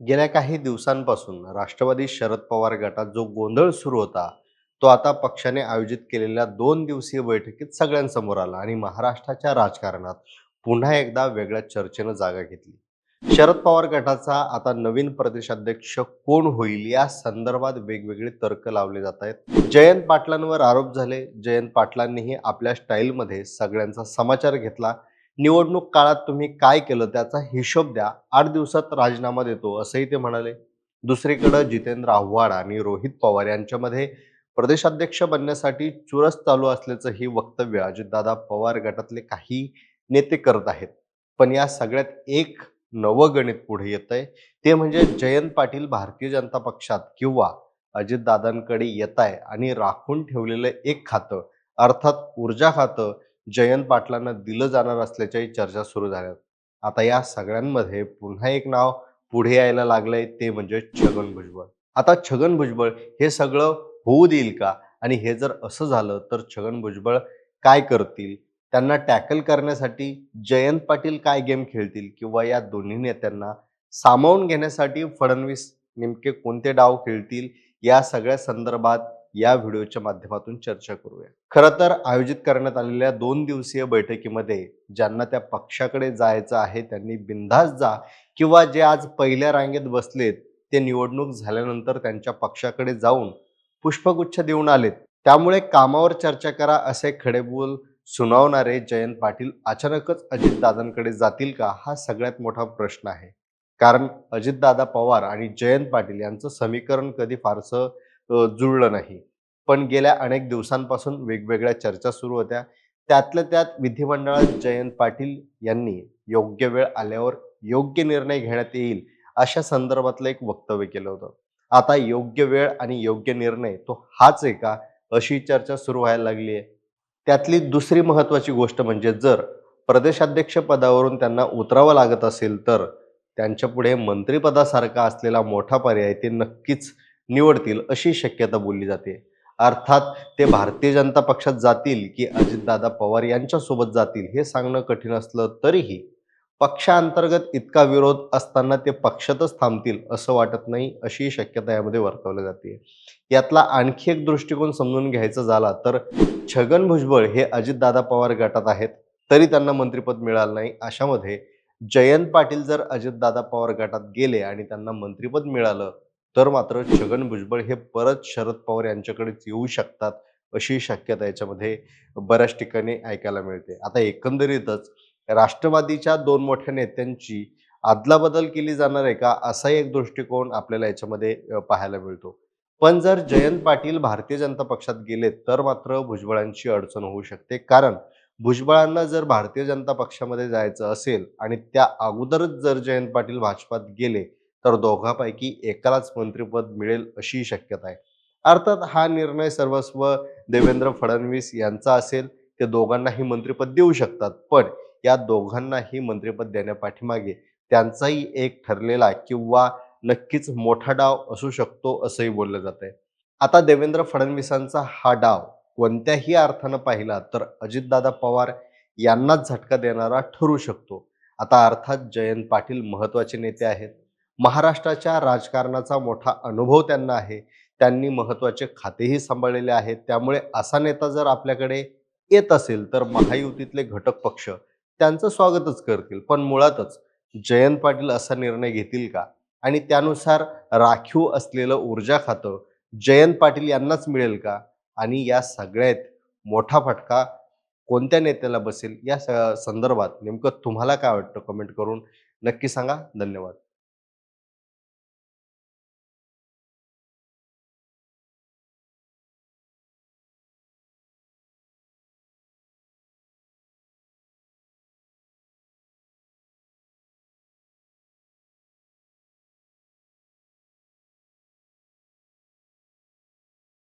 गेल्या काही दिवसांपासून राष्ट्रवादी शरद पवार गटात जो गोंधळ सुरू होता तो आता पक्षाने आयोजित केलेल्या दोन दिवसीय बैठकीत सगळ्यांसमोर आला आणि महाराष्ट्राच्या राजकारणात पुन्हा एकदा वेगळ्या चर्चेनं जागा घेतली. शरद पवार गटाचा आता नवीन प्रदेशाध्यक्ष कोण होईल या संदर्भात वेगवेगळे तर्क लावले जात आहेत. जयंत पाटलांवर आरोप झाले. जयंत पाटलांनीही आपल्या स्टाईलमध्ये सगळ्यांचा समाचार घेतला. निवडणूक काळात तुम्ही काय केलं त्याचा हिशोब द्या. आठ दिवसात राजीनामा देतो असंही ते म्हणाले. दुसरीकडे जितेंद्र आव्हाड आणि रोहित पवार यांच्यामध्ये प्रदेशाध्यक्ष बनण्यासाठी चुरस चालू असल्याचं ही वक्तव्य अजितदादा पवार गटातले काही नेते करत आहेत. पण या सगळ्यात एक नवं गणित पुढे येत आहे ते म्हणजे जयंत पाटील भारतीय जनता पक्षात किंवा अजितदादांकडे येत आहे आणि राखून ठेवलेलं एक खातं अर्थात ऊर्जा खातं जयंत पाटलांना दिलं जाणार असल्याच्याही चर्चा सुरू झाल्या आता या सगळ्यांमध्ये पुन्हा एक नाव पुढे यायला लागलंय ते म्हणजे छगन भुजबळ. आता छगन भुजबळ हे सगळं होऊ देईल का? आणि हे जर असं झालं तर छगन भुजबळ काय करतील? त्यांना टॅकल करण्यासाठी जयंत पाटील काय गेम खेळतील? किंवा या दोन्ही नेत्यांना सामावून घेण्यासाठी फडणवीस नेमके कोणते डाव खेळतील? या सगळ्या संदर्भात या व्हिडिओच्या माध्यमातून चर्चा करूया. खरं तर आयोजित करण्यात आलेल्या दोन दिवसीय बैठकीमध्ये ज्यांना त्या पक्षाकडे जायचं आहे त्यांनी बिनधास्त जा किंवा जे आज पहिल्या रांगेत बसलेत ते निवडणूक झाल्यानंतर त्यांच्या पक्षाकडे जाऊन पुष्पगुच्छ देऊन आलेत. त्यामुळे कामावर चर्चा करा असे खडेबोल सुनावणारे जयंत पाटील अचानकच अजितदादांकडे जातील का हा सगळ्यात मोठा प्रश्न आहे. कारण अजितदादा पवार आणि जयंत पाटील यांचं समीकरण कधी फारसं जुळलं नाही. पण गेल्या अनेक दिवसांपासून वेगवेगळ्या चर्चा सुरू होत्या. त्यातल्या त्यात विधिमंडळात जयंत पाटील यांनी योग्य वेळ आल्यावर योग्य निर्णय घेण्यात येईल अशा संदर्भातलं एक वक्तव्य केलं होतं. आता योग्य वेळ आणि योग्य निर्णय तो हाच आहे का अशी चर्चा सुरू व्हायला लागली आहे. त्यातली दुसरी महत्वाची गोष्ट म्हणजे जर प्रदेशाध्यक्ष पदावरून त्यांना उतरावं लागत असेल तर त्यांच्या पुढे मंत्रिपदासारखा असलेला मोठा पर्याय ते नक्कीच निवडतील अशी शक्यता बोलली जाते. अर्थात ते भारतीय जनता पक्षात जातील की अजितदादा पवार यांच्यासोबत जातील हे सांगणं कठीण असलं तरीही पक्षांतर्गत इतका विरोध असताना ते पक्षातच थांबतील असं वाटत नाही अशी शक्यता यामध्ये वर्तवली जाते. यातला आणखी एक दृष्टिकोन समजून घ्यायचा झाला तर छगन भुजबळ हे अजितदादा पवार गटात आहेत तरी त्यांना मंत्रिपद मिळालं नाही. अशामध्ये जयंत पाटील जर अजितदादा पवार गटात गेले आणि त्यांना मंत्रिपद मिळालं तर मात्र छगन भुजबळ हे परत शरद पवार यांच्याकडेच येऊ शकतात अशी शक्यता याच्यामध्ये बऱ्याच ठिकाणी ऐकायला मिळते. आता एकंदरीतच राष्ट्रवादीच्या दोन मोठ्या नेत्यांची अदलाबदल केली जाणार आहे का असा एक दृष्टिकोन आपल्याला याच्यामध्ये पाहायला मिळतो. पण जर जयंत पाटील भारतीय जनता पक्षात गेले तर मात्र भुजबळांची अडचण होऊ शकते. कारण भुजबळांना जर भारतीय जनता पक्षामध्ये जायचं असेल आणि त्या अगोदरच जर जयंत पाटील भाजपात गेले तर दोघांपैकी एकालाच मंत्रिपद मिळेल अशी शक्यता आहे. अर्थात हा निर्णय सर्वस्व देवेंद्र फडणवीस यांचा असेल ते दोघांनाही मंत्रिपद देऊ शकतात. पण या दोघांनाही मंत्रिपद देण्यापाठीमागे त्यांचाही एक ठरलेला किंवा नक्कीच मोठा डाव असू शकतो असंही बोललं जात आहे आता देवेंद्र फडणवीसांचा हा डाव कोणत्याही अर्थानं पाहिला तर अजितदादा पवार यांनाच झटका देणारा ठरू शकतो. आता अर्थात जयंत पाटील महत्त्वाचे नेते आहेत. महाराष्ट्राच्या राजकारणाचा मोठा अनुभव त्यांना आहे. त्यांनी महत्त्वाचे खातेही सांभाळलेले आहेत. त्यामुळे असा नेता जर आपल्याकडे येत असेल तर महायुतीतले घटक पक्ष त्यांचं स्वागतच करतील. पण मुळातच जयंत पाटील असा निर्णय घेतील का? आणि त्यानुसार राखीव असलेलं ऊर्जा खातं जयंत पाटील यांनाच मिळेल का? आणि या सगळ्यात मोठा फटका कोणत्या नेत्याला बसेल? या स- संदर्भात नेमकं तुम्हाला काय वाटतं? कमेंट करून नक्की सांगा. धन्यवाद.